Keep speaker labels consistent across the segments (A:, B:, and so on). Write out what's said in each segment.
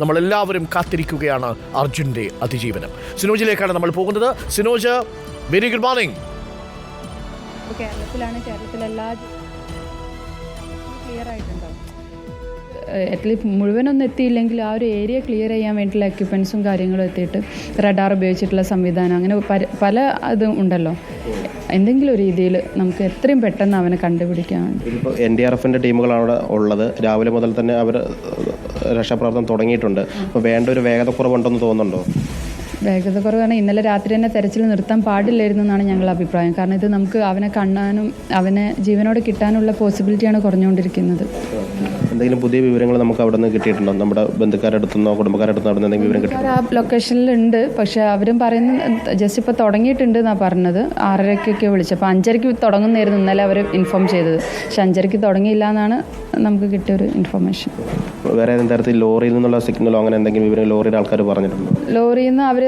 A: നമ്മളെല്ലാവരും കാത്തിരിക്കുകയാണ് അർജുന്റെ അതിജീവനം. സിനോജിലേക്കാണ് നമ്മൾ പോകുന്നത്. സിനോജ് വെരി ഗുഡ് മോർണിംഗ്
B: ഇപ്പോൾ കേരളത്തിലാണ് കേരളത്തിലെല്ലാ ക്ലിയർ അറ്റ്ലീസ്റ്റ് മുഴുവനൊന്നും എത്തിയില്ലെങ്കിൽ ആ ഒരു ഏരിയ ക്ലിയർ ചെയ്യാൻ വേണ്ടിയിട്ടുള്ള എക്യുപ്മെൻസും കാര്യങ്ങളും എത്തിയിട്ട് റഡാർ ഉപയോഗിച്ചിട്ടുള്ള സംവിധാനം അങ്ങനെ പല- അതും ഇതും ഉണ്ടല്ലോ. എന്തെങ്കിലും ഒരു രീതിയിൽ നമുക്ക് എത്രയും പെട്ടെന്ന് അവനെ കണ്ടുപിടിക്കാൻ
C: എൻ ഡി ആർ എഫിന്റെ ടീമുകളാണ് അവിടെ ഉള്ളത്. രാവിലെ മുതൽ തന്നെ അവർ രക്ഷാപ്രവർത്തനം തുടങ്ങിയിട്ടുണ്ട്. അപ്പോൾ വേണ്ട ഒരു വേഗത കുറവുണ്ടെന്ന് തോന്നുന്നുണ്ടോ?
B: വേഗത കുറവാണ് ഇന്നലെ രാത്രി തന്നെ തെരച്ചിൽ നിർത്താൻ പാടില്ലായിരുന്നു എന്നാണ് ഞങ്ങളുടെ അഭിപ്രായം. കാരണം ഇത് നമുക്ക് അവനെ കാണാനും അവനെ ജീവനോട് കിട്ടാനുള്ള പോസിബിലിറ്റിയാണ് കുറഞ്ഞുകൊണ്ടിരിക്കുന്നത്.
C: എന്തെങ്കിലും പുതിയ വിവരങ്ങൾ നമുക്ക് അവിടെ നിന്ന് കിട്ടിയിട്ടുണ്ടോ? നമ്മുടെ ബന്ധുക്കാരുടെ അടുത്തുനിന്നോ കുടുംബക്കാരുടെ അടുത്തുനിന്നോ അവിടെ എന്തെങ്കിലും വിവരം കിട്ടി
B: ആ ലൊക്കേഷനിലുണ്ട് പക്ഷെ അവരും പറയുന്ന ജസ്റ്റ് ഇപ്പോൾ തുടങ്ങിയിട്ടുണ്ട് എന്നാണ് പറഞ്ഞത്. ആറരയ്ക്കൊക്കെ വിളിച്ചപ്പോൾ അഞ്ചരയ്ക്ക് തുടങ്ങുന്നതായിരുന്നു ഇന്നലെ അവർ ഇൻഫോം ചെയ്തത്. പക്ഷെ അഞ്ചരയ്ക്ക് തുടങ്ങിയില്ല എന്നാണ് നമുക്ക് കിട്ടിയ ഒരു ഇൻഫർമേഷൻ
C: വേറെ ഏതെങ്കിലും തരത്തിൽ ലോറിയിൽ നിന്നുള്ള സിഗ്നലോ അങ്ങനെ എന്തെങ്കിലും വിവരം ലോറിയുടെ ആൾക്കാർ പറഞ്ഞിട്ടുണ്ടോ?
B: ലോറിയിൽ നിന്ന് അവർ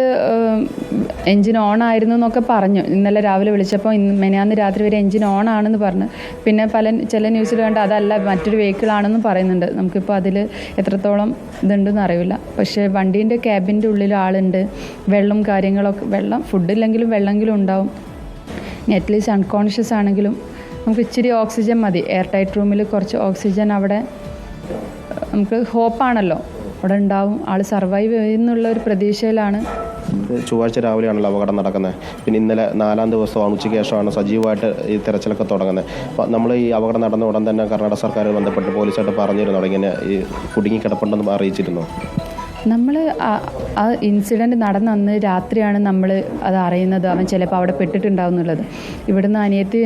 B: എൻജിൻ ഓൺ ആയിരുന്നു എന്നൊക്കെ പറഞ്ഞു. ഇന്നലെ രാവിലെ വിളിച്ചപ്പോൾ ഇന്ന് മെനാന്ന് രാത്രി വരെ എഞ്ചിൻ ഓൺ ആണെന്ന് പറഞ്ഞു. പിന്നെ പല ചില ന്യൂസിൽ വേണ്ട അതല്ല മറ്റൊരു വെഹിക്കിൾ ആണെന്ന് പറയുന്നുണ്ട്. നമുക്കിപ്പോൾ അതിൽ എത്രത്തോളം ഇതുണ്ടെന്ന് അറിയില്ല. പക്ഷേ വണ്ടീന്റെ ക്യാബിന്റെ ഉള്ളിൽ ആളുണ്ട്. വെള്ളം കാര്യങ്ങളൊക്കെ വെള്ളം ഫുഡില്ലെങ്കിലും വെള്ളമെങ്കിലും ഉണ്ടാവും. അറ്റ്ലീസ്റ്റ് അൺകോൺഷ്യസ് ആണെങ്കിലും നമുക്ക് ഇച്ചിരി ഓക്സിജൻ മതി. എയർ ടൈറ്റ് റൂമിൽ കുറച്ച് ഓക്സിജൻ അവിടെ നമുക്ക് ഹോപ്പാണല്ലോ അവിടെ ഉണ്ടാവും. ആൾ സർവൈവ് ചെയ്യുന്നുള്ള ഒരു പ്രതീക്ഷയിലാണ്.
C: ചൊവ്വാഴ്ച രാവിലെയാണല്ലോ അപകടം നടക്കുന്നത്. പിന്നെ ഇന്നലെ നാലാം ദിവസമാണ് ഉച്ചയ്ക്ക് ശേഷമാണ് സജീവമായിട്ട് ഈ തെരച്ചിലൊക്കെ തുടങ്ങുന്നത്. അപ്പോൾ നമ്മൾ ഈ അപകടം നടന്ന ഉടൻ തന്നെ കർണാടക സർക്കാർ ബന്ധപ്പെട്ട് പോലീസായിട്ട് പറഞ്ഞിരുന്നു. ഇങ്ങനെ ഈ കുടുങ്ങിക്കിടപ്പുണ്ടെന്ന് അറിയിച്ചിരുന്നു.
B: നമ്മൾ ആ ഇൻസിഡന്റ് നടന്ന അന്ന് രാത്രിയാണ് നമ്മൾ അത് അറിയുന്നത്. അവൻ ചിലപ്പോൾ അവിടെ പെട്ടിട്ടുണ്ടാവും എന്നുള്ളത് ഇവിടുന്ന് അനിയത്തി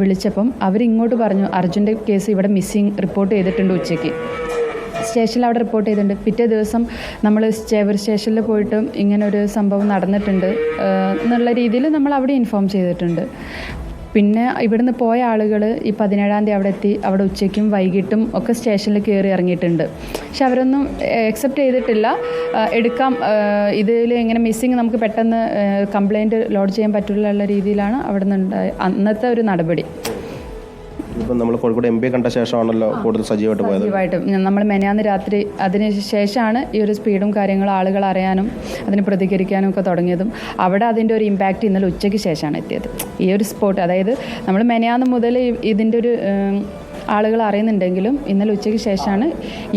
B: വിളിച്ചപ്പം അവരിങ്ങോട്ട് പറഞ്ഞു അർജുന്റെ കേസ് ഇവിടെ മിസ്സിങ് റിപ്പോർട്ട് ചെയ്തിട്ടുണ്ട് ഉച്ചയ്ക്ക്. സ്റ്റേഷനിൽ അവിടെ റിപ്പോർട്ട് ചെയ്തിട്ടുണ്ട്. പിറ്റേ ദിവസം നമ്മൾ ചേവർ സ്റ്റേഷനിൽ പോയിട്ടും ഇങ്ങനെ ഒരു സംഭവം നടന്നിട്ടുണ്ട്. എന്നുള്ള രീതിയിൽ നമ്മൾ അവിടെ ഇൻഫോം ചെയ്തിട്ടുണ്ട്. പിന്നെ ഇവിടുന്ന് പോയ ആളുകൾ ഈ പതിനേഴാം തീയതി അവിടെ എത്തി അവിടെ ഉച്ചയ്ക്കും വൈകിട്ടും ഒക്കെ സ്റ്റേഷനിൽ കയറി ഇറങ്ങിയിട്ടുണ്ട്. പക്ഷെ അവരൊന്നും എക്സെപ്റ്റ് ചെയ്തിട്ടില്ല. എടുക്കാം ഇതിൽ ഇങ്ങനെ മിസ്സിങ് നമുക്ക് പെട്ടെന്ന് കംപ്ലൈന്റ് ലോഡ് ചെയ്യാൻ പറ്റില്ല രീതിയിലാണ് അവിടെ നിന്നുണ്ടായ അന്നത്തെ ഒരു നടപടി.
C: ഇപ്പം നമ്മൾ കോഴിക്കോട് എം പി കണ്ട ശേഷമാണല്ലോ കൂടുതൽ സജീവമായിട്ട് പോയത്.
B: സജീവമായിട്ടും. നമ്മൾ മെനയാന്ന് രാത്രി അതിന് ശേഷമാണ് ഈ ഒരു സ്പീഡും കാര്യങ്ങളും ആളുകൾ അറിയാനും അതിന് പ്രതികരിക്കാനും ഒക്കെ തുടങ്ങിയതും. അവിടെ അതിന്റെ ഒരു ഇമ്പാക്റ്റ് ഇന്നലെ ഉച്ചയ്ക്ക് ശേഷമാണ് എത്തിയത്. ഈ ഒരു സ്പോട്ട് അതായത് നമ്മൾ മെനയാന്ന് മുതൽ ഇതിന്റെ ഒരു ആളുകൾ അറിയുന്നുണ്ടെങ്കിലും ഇന്നലെ ഉച്ചയ്ക്ക് ശേഷമാണ്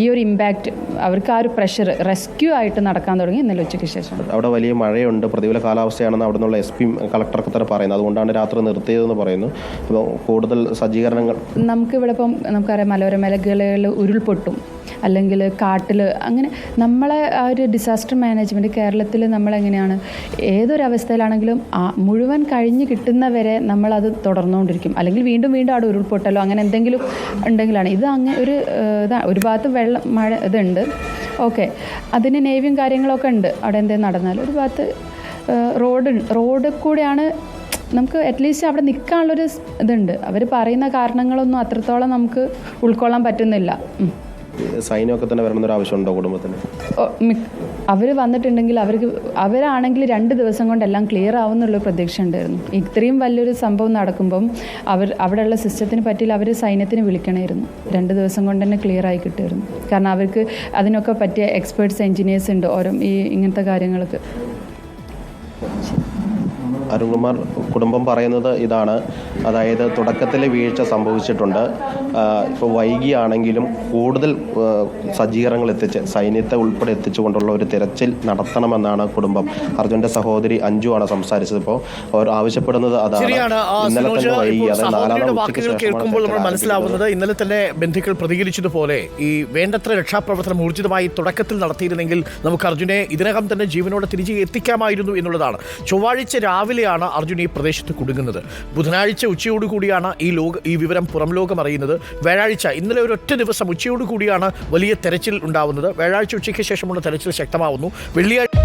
B: ഈ ഒരു ഇമ്പാക്റ്റ് അവർക്ക് ആ ഒരു പ്രഷർ റെസ്ക്യൂ ആയിട്ട് നടക്കാൻ തുടങ്ങി ഇന്നലെ ഉച്ചയ്ക്ക് ശേഷം.
C: അവിടെ വലിയ മഴയുണ്ട് പ്രതികൂല കാലാവസ്ഥയാണെന്ന് അവിടെ നിന്നുള്ള എസ് പി കളക്ടർക്ക് തന്നെ പറയുന്നത് അതുകൊണ്ടാണ് രാത്രി നിർത്തിയതെന്ന് പറയുന്നു. അപ്പോൾ കൂടുതൽ സജ്ജീകരണങ്ങൾ
B: നമുക്കിവിടെ ഇപ്പം നമുക്കറിയാം മലയോര മേഖലകളിൽ ഉരുൾപൊട്ടും. അല്ലെങ്കിൽ കാട്ടിൽ അങ്ങനെ നമ്മളെ ആ ഒരു ഡിസാസ്റ്റർ മാനേജ്മെന്റ് കേരളത്തിൽ നമ്മളെങ്ങനെയാണ്? ഏതൊരവസ്ഥയിലാണെങ്കിലും ആ മുഴുവൻ കഴിഞ്ഞ് കിട്ടുന്നവരെ നമ്മളത് തുടർന്നുകൊണ്ടിരിക്കും. അല്ലെങ്കിൽ വീണ്ടും വീണ്ടും അവിടെ ഉരുൾപൊട്ടലോ അങ്ങനെ എന്തെങ്കിലും ഉണ്ടെങ്കിലാണ്. ഇത് അങ്ങനെ ഒരു ഒരു ഭാഗത്ത് വെള്ളം മഴ ഇതുണ്ട്. ഓക്കെ. അതിന് നേവിയും കാര്യങ്ങളൊക്കെ ഉണ്ട്. അവിടെ എന്തെങ്കിലും നടന്നാൽ ഒരു ഭാഗത്ത് റോഡ് റോഡ് കൂടെയാണ് നമുക്ക് അറ്റ്ലീസ്റ്റ് അവിടെ നിൽക്കാനുള്ളൊരു ഇതുണ്ട്. അവർ പറയുന്ന കാരണങ്ങളൊന്നും അത്രത്തോളം നമുക്ക് ഉൾക്കൊള്ളാൻ പറ്റുന്നില്ല. ഉം.
C: സൈന്യമൊക്കെ തന്നെ വരണമെന്നൊരു ആവശ്യമുണ്ടോ കുടുംബത്തിന്?
B: അവർ വന്നിട്ടുണ്ടെങ്കിൽ അവർക്ക് അവരാണെങ്കിൽ രണ്ട് ദിവസം കൊണ്ട് എല്ലാം ക്ലിയർ ആവുന്നുള്ള പ്രതീക്ഷ ഉണ്ടായിരുന്നു. ഇത്രയും വലിയൊരു സംഭവം നടക്കുമ്പം അവർ അവിടെയുള്ള സിസ്റ്റത്തിന് പറ്റിയില്ല അവർ സൈന്യത്തിന് വിളിക്കണമായിരുന്നു രണ്ട് ദിവസം കൊണ്ട് തന്നെ ക്ലിയർ ആയി കിട്ടുമായിരുന്നു. കാരണം അവർക്ക് അതിനൊക്കെ പറ്റിയ എക്സ്പേർട്സ് എഞ്ചിനീയേഴ്സ് ഉണ്ട് ഓരോ ഈ ഇങ്ങനത്തെ കാര്യങ്ങൾക്ക്
C: അരുൺകുമാർ കുടുംബം പറയുന്നത് ഇതാണ്. അതായത് തുടക്കത്തിൽ വീഴ്ച സംഭവിച്ചിട്ടുണ്ട്. ഇപ്പോൾ വൈകിയാണെങ്കിലും കൂടുതൽ സജ്ജീകരണങ്ങൾ എത്തിച്ച് സൈന്യത്തെ ഉൾപ്പെടെ എത്തിച്ചുകൊണ്ടുള്ള ഒരു തിരച്ചിൽ നടത്തണമെന്നാണ് കുടുംബം. അർജുന്റെ സഹോദരി അഞ്ജു ആണ് സംസാരിച്ചത് ഇപ്പോൾ അവർ ആവശ്യപ്പെടുന്നത് അതാണ്. ഇന്നലെ തന്നെ വൈകി. നാലാം
A: കേൾക്കുമ്പോൾ നമ്മൾ മനസ്സിലാവുന്നത് ഇന്നലെ തന്നെ ബന്ധുക്കൾ പ്രതികരിച്ചതുപോലെ ഈ വേണ്ടത്ര രക്ഷാപ്രവർത്തനം ഊർജിതമായി തുടക്കത്തിൽ നടത്തിയിരുന്നെങ്കിൽ നമുക്ക് അർജുനെ ഇതിനകം തന്നെ ജീവനോടെ തിരിച്ച് എത്തിക്കാമായിരുന്നു എന്നുള്ളതാണ്. ചൊവ്വാഴ്ച രാവിലെയാണ് അർജുൻ ഈ പ്രദേശത്ത് കുടുങ്ങുന്നത്. ബുധനാഴ്ച ഉച്ചയോടുകൂടിയാണ് ഈ ലോക ഈ വിവരം പുറം ലോകം അറിയുന്നത്. വ്യാഴാഴ്ച ഇന്നലെ ഒരു ഒറ്റ ദിവസം ഉച്ചയോടുകൂടിയാണ് വലിയ തെരച്ചിൽ ഉണ്ടാവുന്നത്. വ്യാഴാഴ്ച ഉച്ചയ്ക്ക് ശേഷമുള്ള തെരച്ചിൽ ശക്തമാവുന്നു. വെള്ളിയാഴ്ച